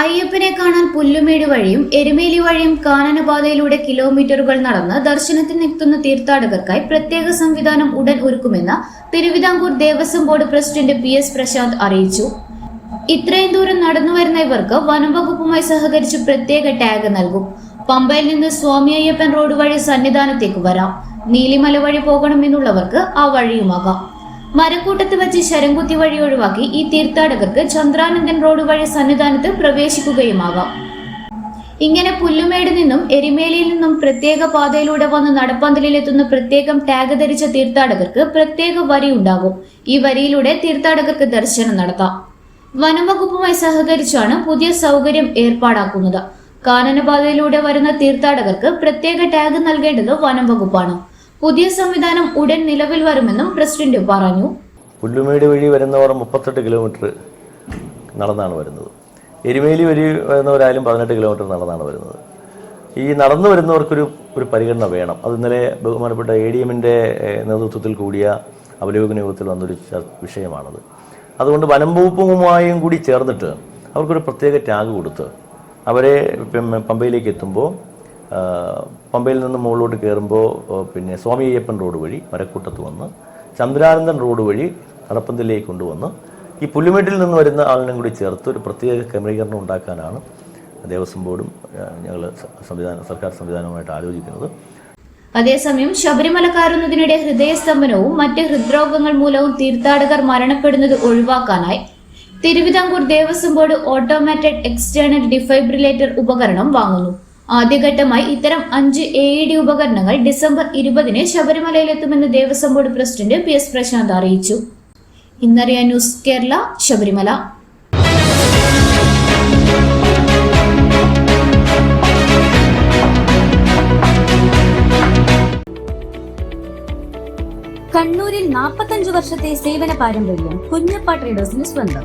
അയ്യപ്പനെ കാണാൻ പുല്ലുമേട് വഴിയും എരുമേലി വഴിയും കാനനപാതയിലൂടെ കിലോമീറ്ററുകൾ നടന്ന് ദർശനത്തിനെത്തുന്ന തീർത്ഥാടകർക്കായി പ്രത്യേക സംവിധാനം ഉടൻ ഒരുക്കുമെന്ന് Thiruvithamkoor Devaswom board president P S Prasanth അറിയിച്ചു. ഇത്രയും ദൂരം നടന്നു വരുന്ന ഇവർക്ക് വനംവകുപ്പുമായി സഹകരിച്ച് പ്രത്യേക ടാഗ് നൽകും. പമ്പയിൽ നിന്ന് സ്വാമി അയ്യപ്പൻ റോഡ് വഴി സന്നിധാനത്തേക്ക് വരാം. നീലിമല വഴി പോകണമെന്നുള്ളവർക്ക് ആ വഴിയുമാകാം. മരക്കൂട്ടത്ത് വെച്ച് ശരംകുത്തി വഴി ഒഴിവാക്കി ഈ തീർത്ഥാടകർക്ക് ചന്ദ്രാനന്ദൻ റോഡ് വഴി സന്നിധാനത്ത് പ്രവേശിക്കുകയുമാകാം. ഇങ്ങനെ പുല്ലുമേട് നിന്നും എരിമേലിയിൽ നിന്നും പ്രത്യേക പാതയിലൂടെ വന്ന് നടപ്പന്തലിലെത്തുന്ന പ്രത്യേകം ടാഗ് ധരിച്ച തീർത്ഥാടകർക്ക് പ്രത്യേക വരി ഉണ്ടാകും. ഈ വരിയിലൂടെ തീർത്ഥാടകർക്ക് ദർശനം നടത്താം. വനംവകുപ്പുമായി സഹകരിച്ചാണ് പുതിയ സൗകര്യം ഏർപ്പാടാക്കുന്നത്. കാനനപാതയിലൂടെ വരുന്ന തീർത്ഥാടകർക്ക് പ്രത്യേക ടാഗ് നൽകേണ്ടത് വനം വകുപ്പാണ് പുതിയ സംവിധാനം ഉടൻ നിലവിൽ വരുമെന്നും പ്രസിഡന്റ് പറഞ്ഞു. പുല്ലുമേട് വഴി വരുന്നവർ മുപ്പത്തെട്ട് കിലോമീറ്റർ നടന്നാണ് വരുന്നത്. എരുമേലി വഴി വരുന്നവരായാലും പതിനെട്ട് കിലോമീറ്റർ നടന്നാണ് വരുന്നത്. ഈ നടന്നു വരുന്നവർക്കൊരു ഒരു പരിഗണന വേണം. അത് ഇന്നലെ ബഹുമാനപ്പെട്ട എ ഡി എമ്മിന്റെ നേതൃത്വത്തിൽ കൂടിയ അവലോകന യോഗത്തിൽ വന്നൊരു വിഷയമാണത്. അതുകൊണ്ട് വനം വകുപ്പുമായും കൂടി ചേർന്നിട്ട് അവർക്കൊരു പ്രത്യേക ടാഗ് കൊടുത്ത് അവരെ പമ്പയിലേക്ക് എത്തുമ്പോൾ പമ്പയിൽ നിന്ന് മുകളിലോട്ട് കയറുമ്പോൾ പിന്നെ സ്വാമി അയ്യപ്പൻ റോഡ് വഴി മരക്കൂട്ടത്ത് വന്ന് ചന്ദ്രാനന്ദൻ റോഡ് വഴി നടപ്പന്തലിലേക്ക് കൊണ്ടുവന്ന് ഈ പുല്ലുമേട്ടിൽ നിന്ന് വരുന്ന ആളിനും കൂടി ചേർത്ത് ഒരു പ്രത്യേക ക്രമീകരണം ഉണ്ടാക്കാനാണ് ദേവസ്വം ബോർഡും ഞങ്ങൾ സംവിധാനം സർക്കാർ സംവിധാനവുമായിട്ട് ആലോചിക്കുന്നത്. അതേസമയം ശബരിമല കയറുന്നതിനിടെ ഹൃദയസ്തംഭനവും മറ്റ് ഹൃദ്രോഗങ്ങൾ മൂലവും തീർത്ഥാടകർ മരണപ്പെടുന്നത് ഒഴിവാക്കാനായി Thiruvithamkoor Devaswom board automated external defibrillator ഉപകരണം വാങ്ങുന്നു. ആദ്യഘട്ടമായി ഇത്തരം അഞ്ച് എ ഇ ഡി ഉപകരണങ്ങൾ ഡിസംബർ ഇരുപതിന് ശബരിമലയിലെത്തുമെന്ന് Devaswom board president P S Prasanth അറിയിച്ചു. ഇന്നറിയ ന്യൂസ് കേരള ശബരിമല. കണ്ണൂരിൽ 45 വർഷത്തെ സേവന പാരമ്പര്യം കുഞ്ഞപ്പ ട്രേഡേഴ്സിന് സ്വന്തം.